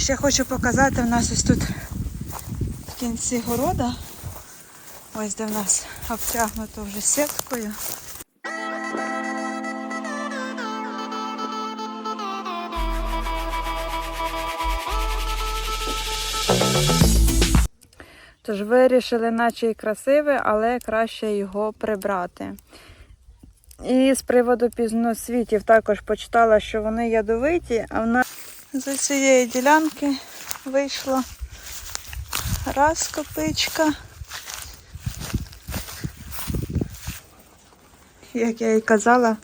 ще хочу показати, в нас ось тут в кінці города, ось де в нас обтягнуто вже сіткою. Тож вирішили, наче і красиве, але краще його прибрати. І з приводу пізносвітів також почитала, що вони ядовиті, а в нас з цієї ділянки вийшло раз копичка. Як я і казала,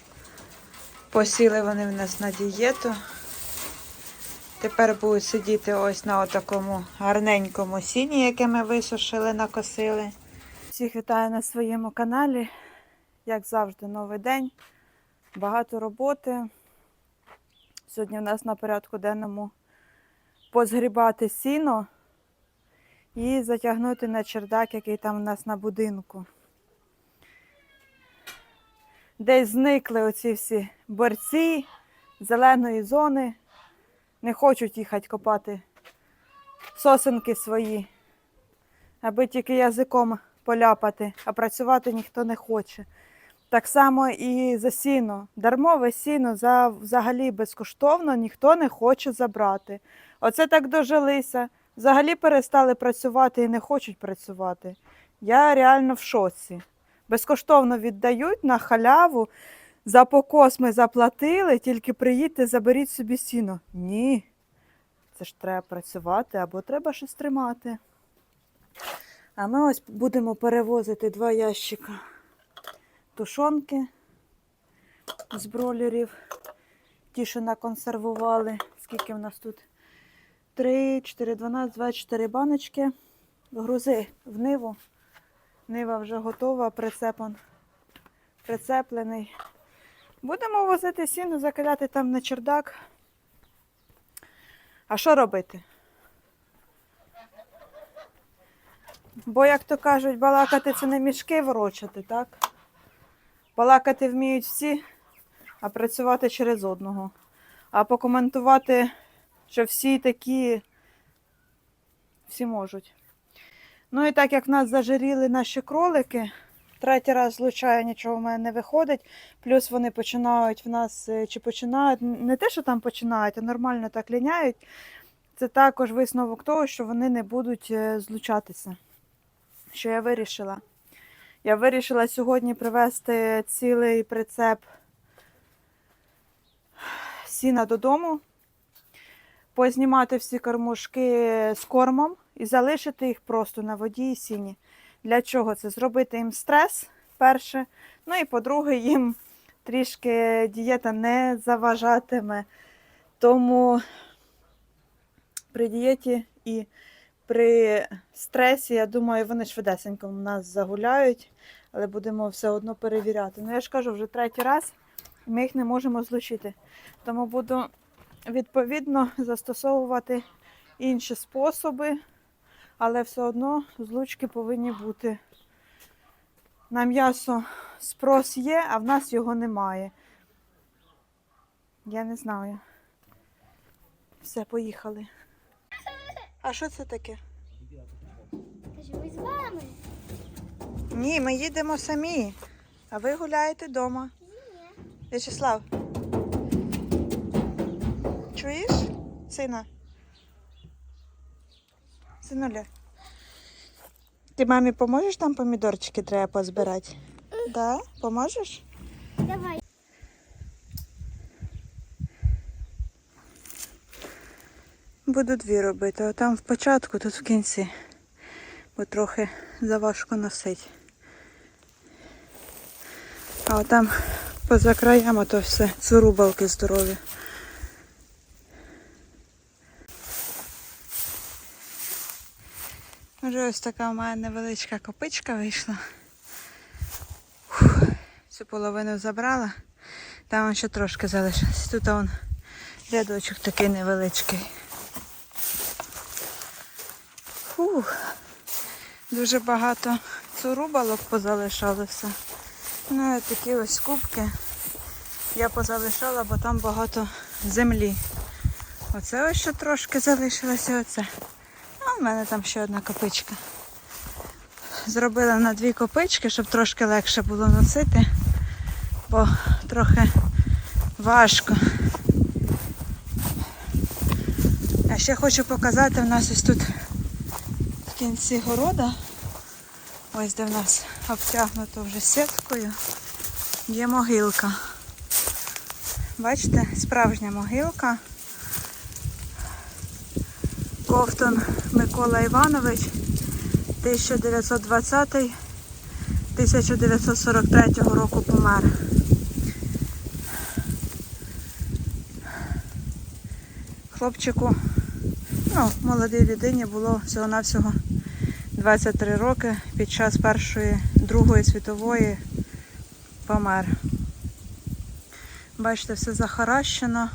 посіли вони в нас на дієту. Тепер будуть сидіти ось на такому гарненькому сіні, яке ми висушили, накосили. Всіх вітаю на своєму каналі. Як завжди, новий день, багато роботи. Сьогодні в нас на порядку денному позгрібати сіно і затягнути на чердак, який там у нас на будинку. Десь зникли оці всі борці зеленої зони. Не хочуть їхати копати сосенки свої, аби тільки язиком поляпати, а працювати ніхто не хоче. Так само і за сіно. Дармове сіно за, взагалі безкоштовно ніхто не хоче забрати. Оце так дожилися. Взагалі перестали працювати і не хочуть працювати. Я реально в шоці. Безкоштовно віддають на халяву. За покос ми заплатили, тільки приїдьте, заберіть собі сіно. Ні. Це ж треба працювати або треба щось тримати. А ми ось будемо перевозити два ящика тушонки з бролерів. Ті, що наконсервували. Скільки в нас тут? 3, 4, 12, 24 баночки. Грузи в ниву. Нива вже готова, прицепон прицеплений. Будемо возити сіно, закидати там на чердак. А що робити? Бо, як то кажуть, балакати це не мішки ворочати, так? Балакати вміють всі, а працювати через одного. А покоментувати, що всі такі, всі можуть. Ну і так як в нас зажиріли наші кролики, третій раз злучаю, нічого в мене не виходить. Плюс вони починають в нас, е, чи починають, не те, що там починають, а нормально так ліняють. Це також висновок того, що вони не будуть е, злучатися. Що я вирішила? Я вирішила сьогодні привезти цілий прицеп сіна додому, познімати всі кормушки з кормом і залишити їх просто на воді і сіні. Для чого це? Зробити їм стрес перше. Ну і по-друге, їм трішки дієта не заважатиме. Тому при дієті і при стресі, я думаю, вони швидесенько в нас загуляють, але будемо все одно перевіряти. Ну, я ж кажу, вже третій раз ми їх не можемо злучити. Тому буду відповідно застосовувати інші способи, але все одно злучки повинні бути. На м'ясо спрос є, а в нас його немає. Я не знаю. Все, поїхали. А що це таке? Кажу, ми з вами. Ні, ми їдемо самі, а ви гуляєте вдома. Ні. В'ячеслав. Чуєш, сина? Синуля. Ти мамі поможеш там помідорчики треба позбирати? Так? Да? Поможеш? Буду дві робити, а там в початку, тут в кінці, бо трохи заважко носити. А там поза краями то все цурубалки здорові. Вже ось така в мене невеличка копичка вийшла. Цю половину забрала, там ще трошки залишилось. Тут он рядочок такий невеличкий. Фух, дуже багато цурубалок позалишалося. Ну, і такі ось кубки я позалишала, бо там багато землі. Оце ось ще трошки залишилося оце. А в мене там ще одна копичка. Зробила на дві копички, щоб трошки легше було носити, бо трохи важко. А ще хочу показати, в нас ось тут в кінці города, ось де в нас обтягнуто вже сіткою, є могилка. Бачите, справжня могилка. Ковтун Микола Іванович, 1920-1943 року помер. Хлопчику, ну, молодій людині було всього-навсього 23 роки під час Першої, Другої світової помер. Бачите, все захаращено.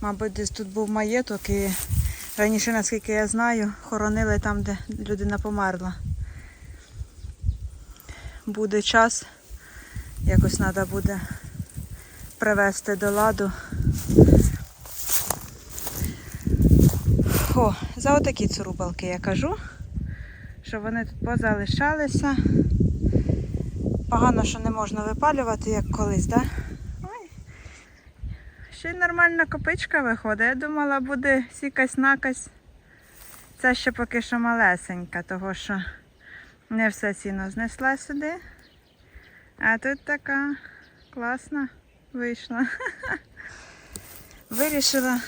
Мабуть, десь тут був маєток і раніше, наскільки я знаю, хоронили там, де людина померла. Буде час, якось треба буде привести до ладу. О, за отакі цурубалки я кажу, що вони тут позалишалися. Погано, що не можна випалювати, як колись, так? Да? Ще й нормальна копичка виходить. Я думала, буде сікась накась. Це ще поки що малесенька, того що не все сіно знесла сюди. А тут така класна вийшла. Вирішила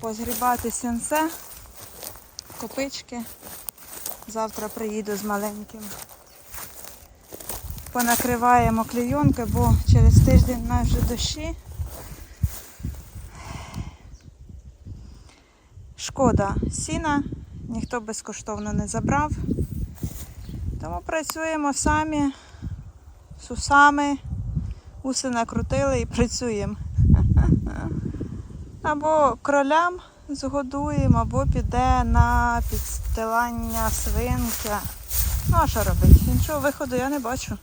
позгрібати сінце, копички. Завтра приїду з маленьким. Понакриваємо клейонки, бо через тиждень на вже дощі. Шкода сіна, ніхто безкоштовно не забрав. Тому працюємо самі, сусами, уси накрутили і працюємо. Або кролям згодуємо, або піде на підстилання свинки. Ну, а що робити? Іншого виходу я не бачу.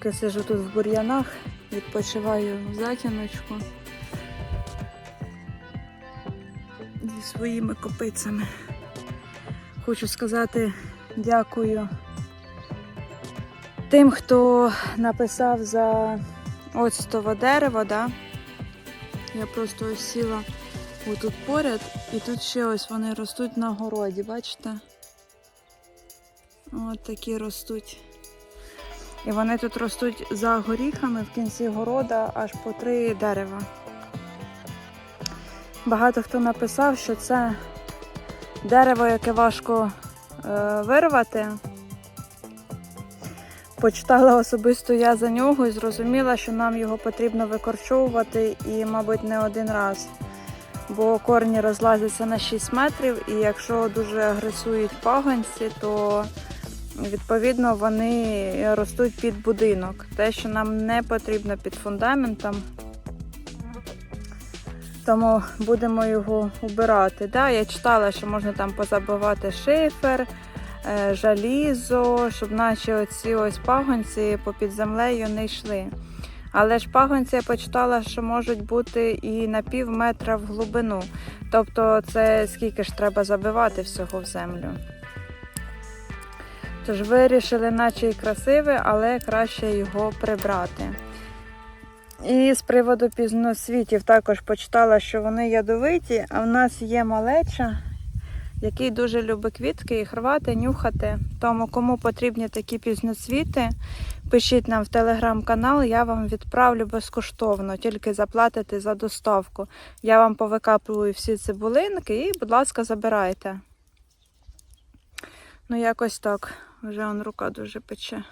Допоки сижу тут в бур'янах, відпочиваю в затіночку зі своїми копицями. Хочу сказати дякую тим, хто написав за оцтове дерево. Да? Я просто ось сіла отут поряд, і тут ще ось вони ростуть на городі, бачите? От такі ростуть. І вони тут ростуть за горіхами в кінці города аж по три дерева. Багато хто написав, що це дерево, яке важко е, вирвати. Почитала особисто я за нього і зрозуміла, що нам його потрібно викорчовувати і, мабуть, не один раз. Бо корні розлазяться на 6 метрів, і якщо дуже агресують пагонці, то відповідно вони ростуть під будинок. Те, що нам не потрібно під фундаментом. Тому будемо його убирати. Да, я читала, що можна там позабивати шифер, е, жалізо, щоб наші оці ось пагонці попід землею не йшли. Але ж пагонці я почитала, що можуть бути і на пів метра в глибину. Тобто це скільки ж треба забивати всього в землю. Тож вирішили, наче і красиве, але краще його прибрати. І з приводу пізносвітів також почитала, що вони ядовиті, а в нас є малеча, який дуже любить квітки, їх рвати, нюхати. Тому кому потрібні такі пізноцвіти, пишіть нам в телеграм-канал, я вам відправлю безкоштовно, тільки заплатите за доставку. Я вам повикаплюю всі цибулинки і, будь ласка, забирайте. Ну, якось так. Вже он рука дуже пече.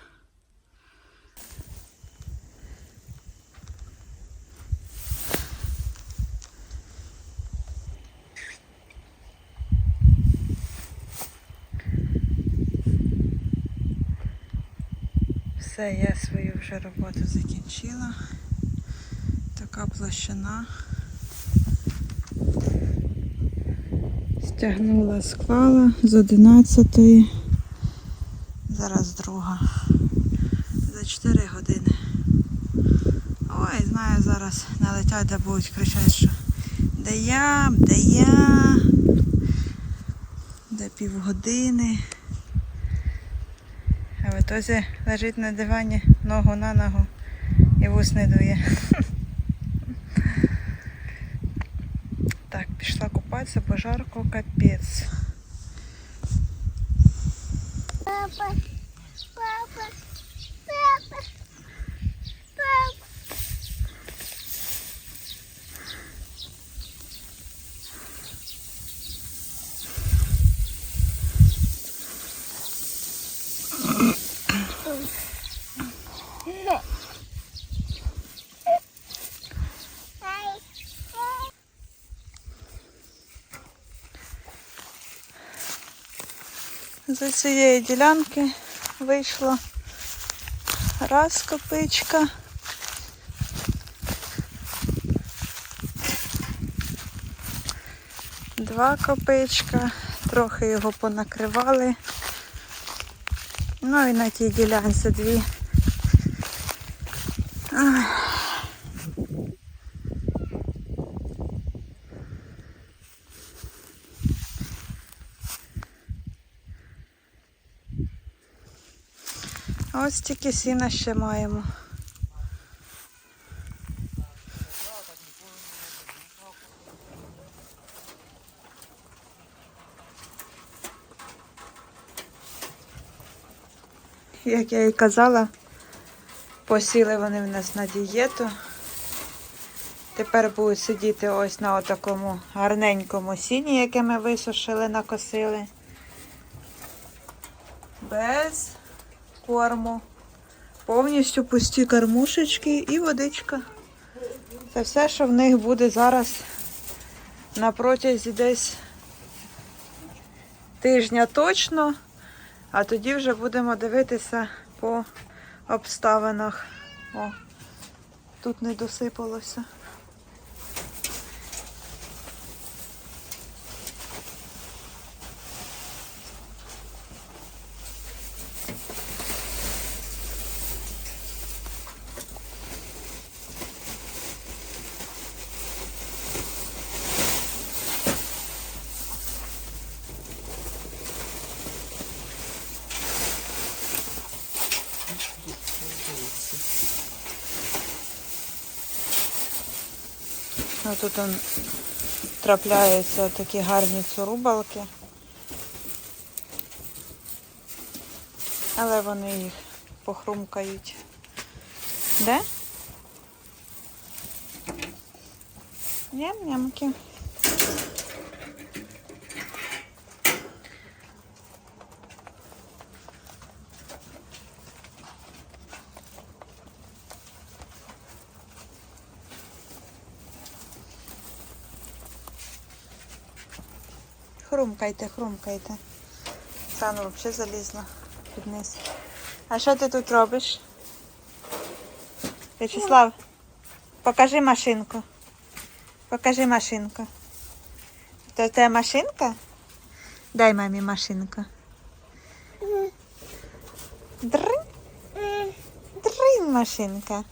Все, я свою вже роботу закінчила. Така площина. Стягнула склала з 11. Зараз друга. За 4 години. Ой, знаю, зараз налетять, де будуть кричати, що де я, де я, де півгодини. А в ітозі лежить на дивані ногу на ногу і вус не дує. Так, пішла купатися, бо жарко капець. Papa. Papa. Papa. З цієї ділянки вийшла раз копичка. Два копичка, трохи його понакривали. Ну і на тій ділянці дві. Ось тільки сіна ще маємо. Як я і казала, посіли вони в нас на дієту. Тепер будуть сидіти ось на отакому гарненькому сіні, яке ми висушили, накосили. Без корму. Повністю пусті кормушечки і водичка. Це все, що в них буде зараз на протязі десь тижня точно, а тоді вже будемо дивитися по обставинах. О, тут не досипалося. Тут он трапляються такі гарні цурубалки. Але вони їх похрумкають. Де? Ням-нямки. Хрумкайте, хрумкайте. Сану взагалі залізла під низ. А що ти тут робиш? В'ячеслав, покажи машинку. Покажи машинку. Тебе машинка? Дай мамі машинку. Дринь, дринь машинка.